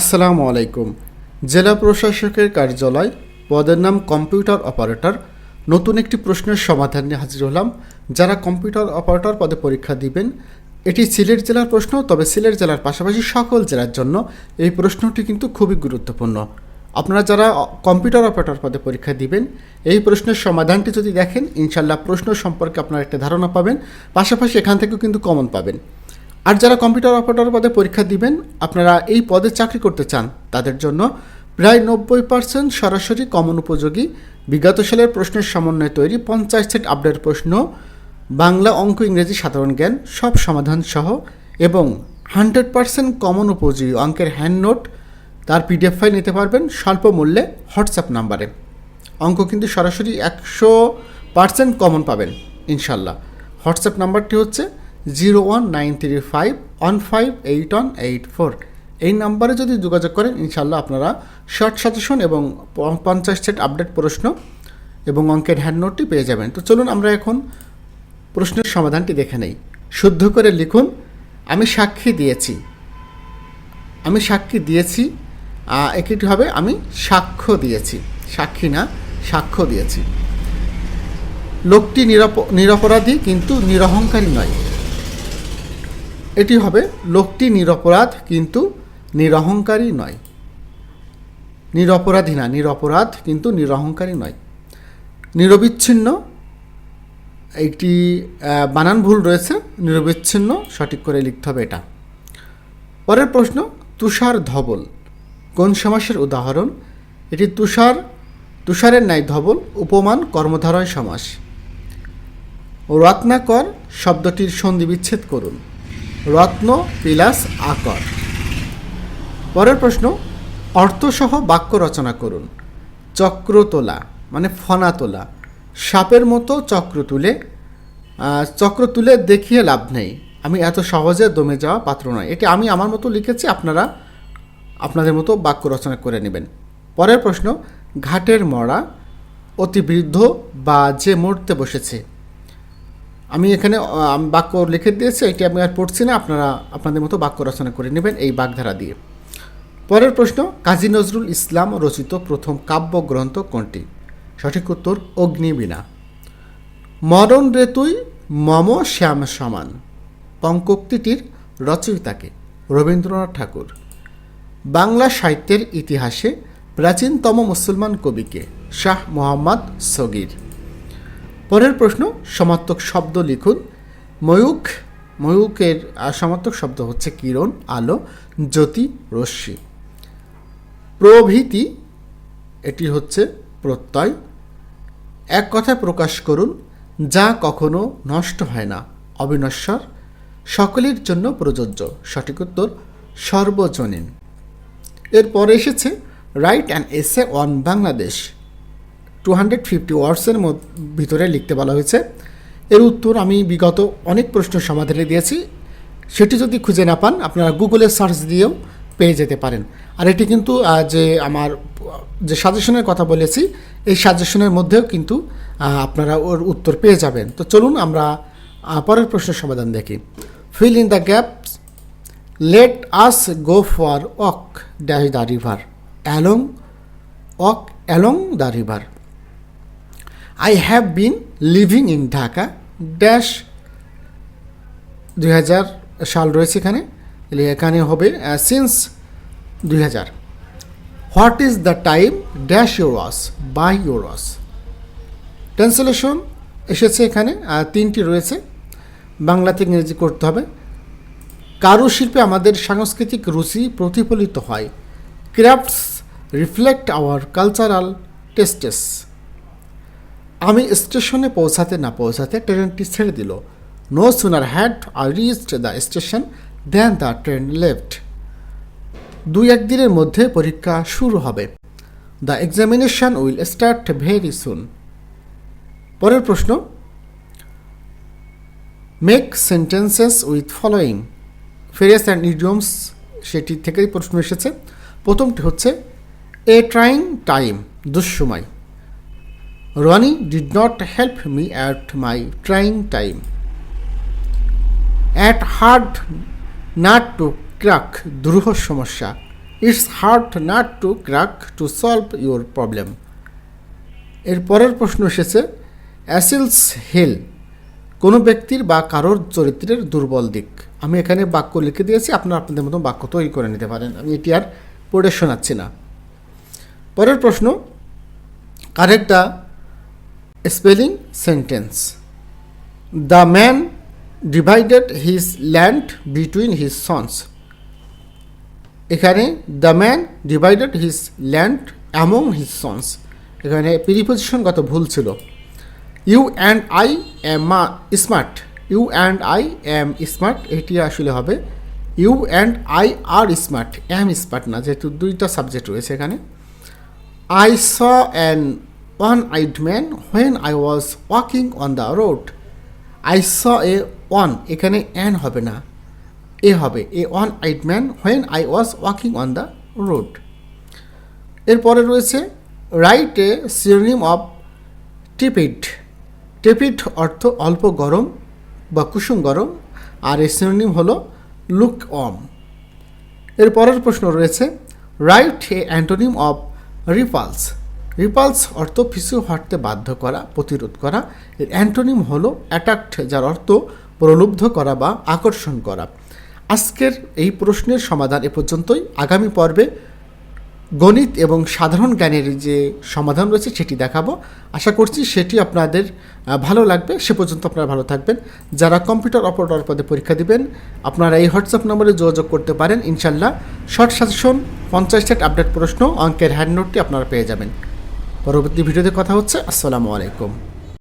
আসসালামু আলাইকুম। জেলা প্রশাসকের কার্যালয়, পদের নাম কম্পিউটার অপারেটর। নতুন একটি প্রশ্নের সমাধান নিয়ে হাজির হলাম। যারা কম্পিউটার অপারেটর পদে পরীক্ষা দিবেন, এটি সিলেট জেলার প্রশ্ন, তবে সিলেট জেলার পাশাপাশি সকল জেলার জন্য এই প্রশ্নটি কিন্তু খুবই গুরুত্বপূর্ণ। আপনারা যারা কম্পিউটার অপারেটর পদে পরীক্ষা দিবেন, এই প্রশ্নের সমাধানটি যদি দেখেন ইনশাল্লাহ প্রশ্ন সম্পর্কে আপনারা একটা ধারণা পাবেন। পাশাপাশি এখান থেকেও কিন্তু কমন পাবেন। আর যারা কম্পিউটার অপারেটর পদে পরীক্ষা দিবেন, আপনারা এই পদে চাকরি করতে চান, তাদের জন্য প্রায় নব্বই পার্সেন্ট সরাসরি কমন উপযোগী বিগত সালের প্রশ্নের সমন্বয়ে তৈরি পঞ্চাশ সেট আপডেট প্রশ্ন, বাংলা অঙ্ক ইংরেজি সাধারণ জ্ঞান সব সমাধান সহ এবং হান্ড্রেড পার্সেন্ট কমন উপযোগী অঙ্কের হ্যান্ড নোট তার পিডিএফ ফাইল নিতে পারবেন স্বল্প মূল্যে হোয়াটসঅ্যাপ নাম্বারে। অঙ্ক কিন্তু সরাসরি একশো পার্সেন্ট কমন পাবেন, ইনশাল্লাহ। হোয়াটসঅ্যাপ নাম্বারটি হচ্ছে zero one nine three five one five eight one eight four. এই নাম্বারে যদি যোগাযোগ করেন ইনশাল্লাহ আপনারা শর্ট সাজেশন এবং পঞ্চাশ সেট আপডেট প্রশ্ন এবং অঙ্কের হ্যান্ড নোটটি পেয়ে যাবেন। তো চলুন আমরা এখন প্রশ্নের সমাধানটি দেখে নেই। শুদ্ধ করে লিখুন, আমি সাক্ষী দিয়েছি। আমি সাক্ষী দিয়েছি একটি হবে, আমি সাক্ষ্য দিয়েছি। সাক্ষী না, সাক্ষ্য দিয়েছি। লোকটি নিরপ নিরপরাধী কিন্তু নিরহংকারী নয়। এটি হবে লোকটি নিরপরাধ কিন্তু নিরহংকারী নয়। নিরপরাধী না, নিরপরাধ কিন্তু নিরহংকারী নয়। নিরবিচ্ছিন্ন, একটি বানান ভুল রয়েছে, নিরবিচ্ছিন্ন সঠিক করে লিখতে হবে এটা। পরের প্রশ্ন, তুষার ধবল কোন সমাসের উদাহরণ? এটি তুষার, তুষারের ন্যায় ধবল, উপমান, কর্মধারয় সমাস। রত্নাকর শব্দটির সন্ধি বিচ্ছেদ করুন। রত্ন পিলাস আকর। পরের প্রশ্ন, অর্থসহ বাক্য রচনা করুন। চক্র তোলা মানে ফনা তোলা সাপের মতো চক্র তুলে চক্র তুলে দেখিয়ে লাভ নেই। আমি এত সহজে দমে যাওয়া পাত্র নয়। এটি আমি আমার মতো লিখেছি, আপনারা আপনাদের মতো বাক্য রচনা করে নেবেন। পরের প্রশ্ন, ঘাটের মরা অতি বৃদ্ধ বা যে মরতে বসেছে আমি এখানে বাক্য লিখে দিয়েছি, এটি আমি আর পড়ছি না, আপনারা আপনাদের মতো বাক্য রচনা করে নেবেন এই বাগধারা দিয়ে। পরের প্রশ্ন, কাজী নজরুল ইসলাম রচিত প্রথম কাব্যগ্রন্থ কোনটি? সঠিক উত্তর, অগ্নিবীণা। মরণ রেতুই মম শ্যাম সমান। পঙ্কোক্তিটির রচয়িতাকে রবীন্দ্রনাথ ঠাকুর। বাংলা সাহিত্যের ইতিহাসে প্রাচীনতম মুসলমান কবিকে শাহ মোহাম্মদ সগির। পরের প্রশ্ন সমার্থক শব্দ লিখুন। ময়ূখ ময়ূকের আহ, সমার্থক শব্দ হচ্ছে কিরণ আলো জ্যোতি রশ্মি। প্রভৃতি এটি হচ্ছে প্রত্যয়। এক কথায় প্রকাশ করুন যা কখনো নষ্ট হয় না। অবিনশ্বর সকলের জন্য প্রযোজ্য। সঠিক উত্তর সর্বজনীন। এরপরে এসেছে write an essay on Bangladesh two hundred fifty ওয়ার্ডসের ভিতরে লিখতে বলা হয়েছে। এর উত্তর আমি বিগত অনেক প্রশ্ন সমাধানে দিয়েছি। সেটি যদি খুঁজে না পান, আপনারা গুগলে সার্চ দিয়েও পেয়ে যেতে পারেন। আর এটি কিন্তু যে আমার, যে সাজেশনের কথা বলেছি, এই সাজেশনের মধ্যেও কিন্তু আপনারা ওর উত্তর পেয়ে যাবেন। তো চলুন আমরা পরের প্রশ্নের সমাধান দেখি। Fill in the gaps let us go for walk dash the river along walk along the river I have been living in Dhaka dash দুই হাজার সাল রয়েছে এখানে এখানে হবে সিন্স দুই হাজার। What is the time dash your watch by your watch translation এসেছে এখানে তিনটি রয়েছে বাংলাতে ইংরেজি করতে হবে। কারুশিল্পে আমাদের সাংস্কৃতিক রুচি প্রতিফলিত হয়। Crafts reflect our cultural tastes আমি স্টেশনে পৌঁছাতে না পৌঁছাতে ট্রেনটি ছেড়ে দিল। No sooner had I reached the station then the train left দুই একদিনের মধ্যে পরীক্ষা শুরু হবে। The examination will start very soon পরের প্রশ্ন। Make sentences with following phrases and idioms সেটি থেকেই প্রশ্ন এসেছে। প্রথমটি হচ্ছে এ ট্রাইং টাইম দুঃসময়। Rony did not help me at my trying time at hard nut to crack দুরূহ সমস্যা it's hard nut to crack to solve your problem এর পরের প্রশ্ন এসেছে অ্যাসিলস হিল কোনো ব্যক্তির বা কারোর চরিত্রের দুর্বল দিক। আমি এখানে বাক্য লিখে দিয়েছি, আপনারা আপনাদের মতো বাক্য তৈরি করে নিতে পারেন। আমি এটি আর পড়ে শোনাচ্ছি না। পরের প্রশ্ন, correct the spelling sentence the man divided his land between his sons এখানে the man divided his land among his sons এখানে প্রিপোজিশনগত ভুল ছিল। You and I am smart you and I am smart এটি আসলে হবে you and I are smart am smart না, যেহেতু দুইটা সাবজেক্ট রয়েছে এখানে। I I saw an one-eyed man when I was walking on the road. I saw a one, এখানে an হবে না, এ হবে a one eyed man when I was walking on the road এরপরে রয়েছে write a synonym of tepid tepid অর্থ অল্প গরম বা কুসুম গরম, আর এর সিনোনিম হল লুক অম এর পরের প্রশ্ন রয়েছে write an antonym of repulse repulse অর্থ পিছু হটতে বাধ্য করা, প্রতিরোধ করা। এর অ্যান্টোনিম হলো অ্যাট্রাক্ট যার অর্থ প্রলুব্ধ করা বা আকর্ষণ করা। আজকের এই প্রশ্নের সমাধান এ পর্যন্তই। আগামী পর্বে গণিত এবং সাধারণ জ্ঞানের যে সমাধান রয়েছে সেটি দেখাবো। আশা করছি সেটি আপনাদের ভালো লাগবে। সে পর্যন্ত আপনারা ভালো থাকবেন। যারা কম্পিউটার অপারেটর পদে পরীক্ষা দিবেন, আপনারা এই হোয়াটসঅ্যাপ নম্বরে যোগাযোগ করতে পারেন। ইনশাল্লাহ শর্ট সাজেশন, পঞ্চাশ সেট আপডেট প্রশ্ন, অঙ্কের হ্যান্ড নোটটি আপনারা পেয়ে যাবেন। পরবর্তী ভিডিওতে কথা হচ্ছে। আসসালামু আলাইকুম।